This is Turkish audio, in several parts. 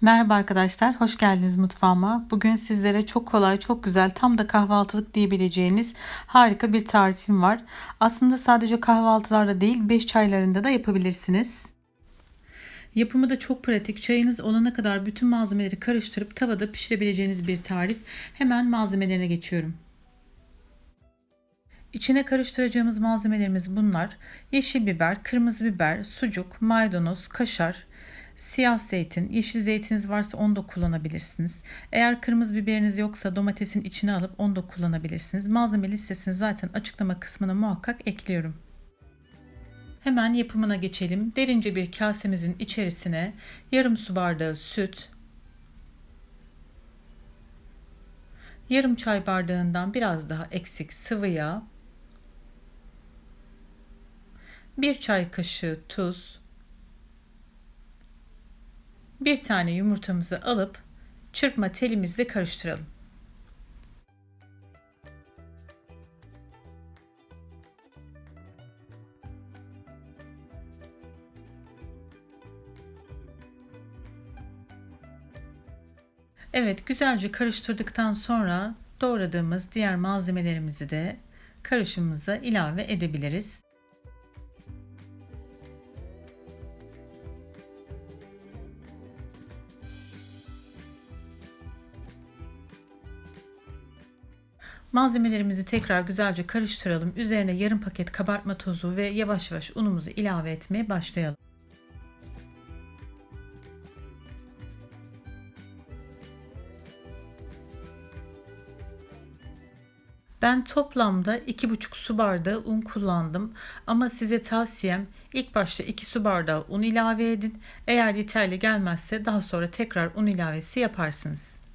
Merhaba arkadaşlar, hoş geldiniz mutfağıma. Bugün sizlere çok kolay, çok güzel, tam da kahvaltılık diyebileceğiniz harika bir tarifim var. Aslında sadece kahvaltılarda değil, 5 çaylarında da yapabilirsiniz. Yapımı da çok pratik. Çayınız olana kadar bütün malzemeleri karıştırıp tavada pişirebileceğiniz bir tarif. Hemen malzemelerine geçiyorum. İçine karıştıracağımız malzemelerimiz bunlar. Yeşil biber, kırmızı biber, sucuk, maydanoz, kaşar, Siyah zeytin, yeşil zeytiniz varsa onu da kullanabilirsiniz. Eğer kırmızı biberiniz yoksa domatesin içine alıp onu da kullanabilirsiniz. Malzeme listesini zaten açıklama kısmına muhakkak ekliyorum. Hemen yapımına geçelim. Derince bir kasemizin içerisine yarım su bardağı süt, yarım çay bardağından biraz daha eksik sıvı yağ, bir çay kaşığı tuz, bir tane yumurtamızı alıp çırpma telimizle karıştıralım. Evet güzelce karıştırdıktan sonra doğradığımız diğer malzemelerimizi de karışımımıza ilave edebiliriz. Malzemelerimizi tekrar güzelce karıştıralım. Üzerine yarım paket kabartma tozu ve yavaş yavaş unumuzu ilave etmeye başlayalım. Ben toplamda 2,5 su bardağı un kullandım ama size tavsiyem ilk başta 2 su bardağı un ilave edin. Eğer yeterli gelmezse daha sonra tekrar un ilavesi yaparsınız.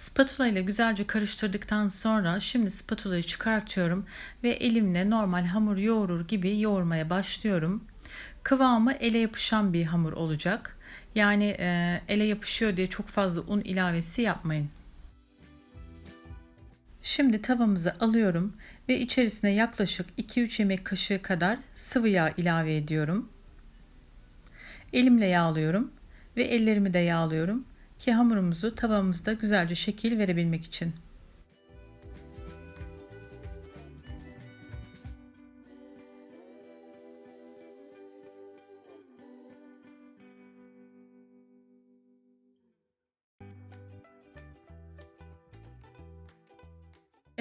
Spatula ile güzelce karıştırdıktan sonra şimdi spatulayı çıkartıyorum ve elimle normal hamur yoğurur gibi yoğurmaya başlıyorum. Kıvamı ele yapışan bir hamur olacak. Yani e, ele yapışıyor diye çok fazla un ilavesi yapmayın. Şimdi tavamızı alıyorum ve içerisine yaklaşık 2-3 yemek kaşığı kadar sıvı yağ ilave ediyorum. Elimle yağlıyorum ve ellerimi de yağlıyorum ki hamurumuzu tavamızda güzelce şekil verebilmek için.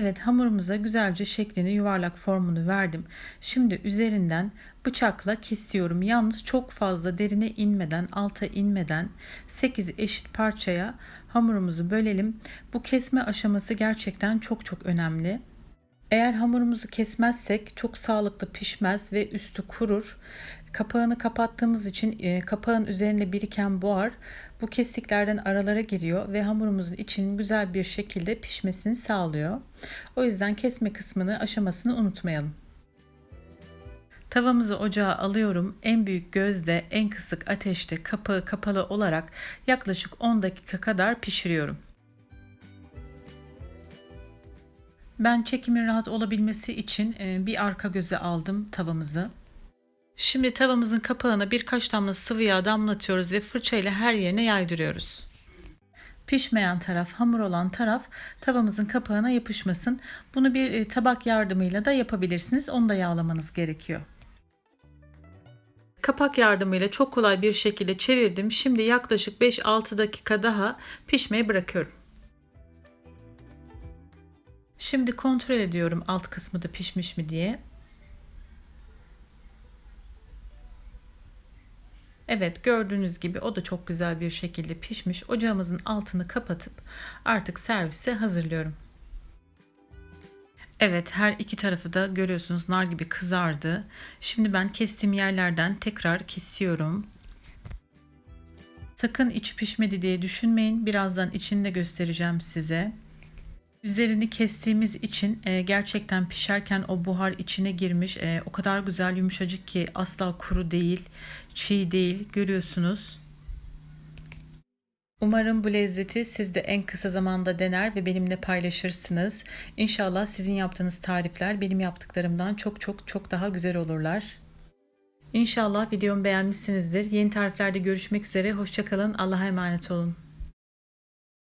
Evet hamurumuza güzelce şeklini yuvarlak formunu verdim. Şimdi üzerinden bıçakla kesiyorum. Yalnız çok fazla derine inmeden, alta inmeden 8 eşit parçaya hamurumuzu bölelim. Bu kesme aşaması gerçekten çok çok önemli. Eğer hamurumuzu kesmezsek çok sağlıklı pişmez ve üstü kurur. Kapağını kapattığımız için e, kapağın üzerine biriken buhar bu kesiklerden aralara giriyor ve hamurumuzun içinin güzel bir şekilde pişmesini sağlıyor. O yüzden kesme kısmını aşamasını unutmayalım. Tavamızı ocağa alıyorum. En büyük gözde, en kısık ateşte kapağı kapalı olarak yaklaşık 10 dakika kadar pişiriyorum. Ben çekimin rahat olabilmesi için e, bir arka göze aldım tavamızı. Şimdi tavamızın kapağına birkaç damla sıvı yağ damlatıyoruz ve fırçayla her yerine yaydırıyoruz. Pişmeyen taraf, hamur olan taraf tavamızın kapağına yapışmasın. Bunu bir e, tabak yardımıyla da yapabilirsiniz. Onu da yağlamanız gerekiyor. Kapak yardımıyla çok kolay bir şekilde çevirdim. Şimdi yaklaşık 5-6 dakika daha pişmeye bırakıyorum. Şimdi kontrol ediyorum alt kısmı da pişmiş mi diye. Evet gördüğünüz gibi o da çok güzel bir şekilde pişmiş. Ocağımızın altını kapatıp artık servise hazırlıyorum. Evet her iki tarafı da görüyorsunuz nar gibi kızardı. Şimdi ben kestiğim yerlerden tekrar kesiyorum. Sakın iç pişmedi diye düşünmeyin. Birazdan içini de göstereceğim size. Üzerini kestiğimiz için e, gerçekten pişerken o buhar içine girmiş. E, o kadar güzel yumuşacık ki asla kuru değil, çiğ değil. Görüyorsunuz. Umarım bu lezzeti siz de en kısa zamanda dener ve benimle paylaşırsınız. İnşallah sizin yaptığınız tarifler benim yaptıklarımdan çok çok çok daha güzel olurlar. İnşallah videomu beğenmişsinizdir. Yeni tariflerde görüşmek üzere. Hoşçakalın. Allah'a emanet olun.